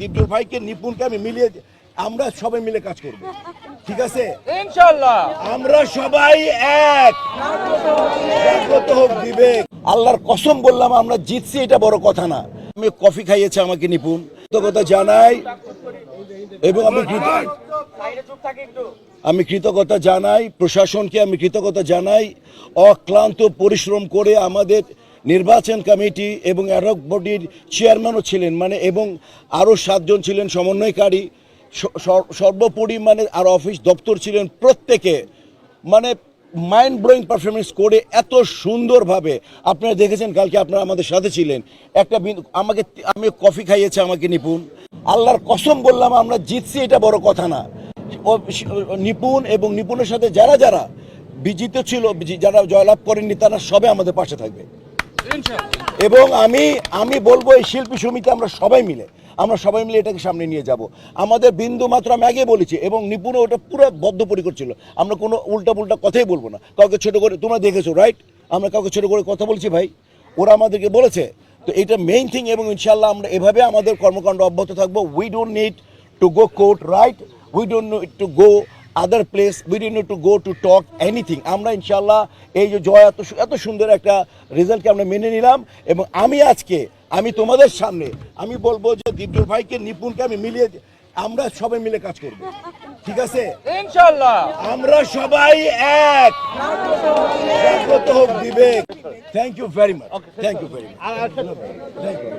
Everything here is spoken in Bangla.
দীপ্ত ভাইকে নিপুণকে আমি মিলিয়ে আমরা সবাই মিলে কাজ করব। ঠিক আছে? ইনশাল্লাহ আমরা সবাই এক। জাগ্রত হোক বিবেক। আল্লাহর কসম বললাম আমরা জিতছি এটা বড় কথা না। আমি কফি খাইয়েছে আমাকে নিপুণ। কৃতজ্ঞতা জানাই এবং আমি আমি কৃতজ্ঞতা জানাই প্রশাসনকে আমি কৃতজ্ঞতা জানাই। অক্লান্ত পরিশ্রম করে আমাদের নির্বাচন কমিটি এবং অ্যাডক বডির চেয়ারম্যানও ছিলেন মানে এবং আরও সাতজন ছিলেন সমন্বয়কারী। সর্বোপরি মানে আর অফিস দপ্তর ছিলেন প্রত্যেকে। মানে মাইন্ড ব্লোয়িং পারফরমেন্স করে এত সুন্দরভাবে, আপনারা দেখেছেন কালকে আপনারা আমাদের সাথে ছিলেন। একটা আমাকে আমি কফি খাইয়েছে আমাকে নিপুণ। আল্লাহর কসম বললাম, আমরা জিতছি এটা বড় কথা না। নিপুণ এবং নিপুণের সাথে যারা যারা বিজিত ছিল যারা জয়লাভ করেননি, তারা সবে আমাদের পাশে থাকবে। এবং আমি আমি বলব এই শিল্পী সমিতি আমরা সবাই মিলে, আমরা সবাই মিলে এটাকে সামনে নিয়ে যাব। আমাদের বিন্দু মাত্র আমি আগে বলেছি এবং নিপুণ ওটা পুরো বদ্ধপরিকর ছিল। আমরা কোনো উল্টা পুল্টা কথাই বলব না। কাউকে ছোট করে, তোমরা দেখেছ রাইট আমরা কাউকে ছোট করে কথা বলছি ভাই। ওরা আমাদেরকে বলেছে, তো এটা মেইন থিং এবং ইনশাল্লাহ আমরা এভাবে আমাদের কর্মকাণ্ড অব্যাহত থাকব। We don't need to go court right we don't need to go other place we need to go to talk anything আমরা ইনশাল্লাহ এই যে জয় এত এত সুন্দর একটা রেজাল্টকে আমরা মেনে নিলাম এবং আমি আজকে আমি তোমাদের সামনে আমি বলব যে দীপ্ত ভাইকে নিপুণকে আমি মিলিয়ে আমরা সবাই মিলে কাজ করব। ঠিক আছে? ইনশাল্লাহ আমরা সবাই এক। জাগ্রত হোক বিবেক। Thank you very much thank you very much thank you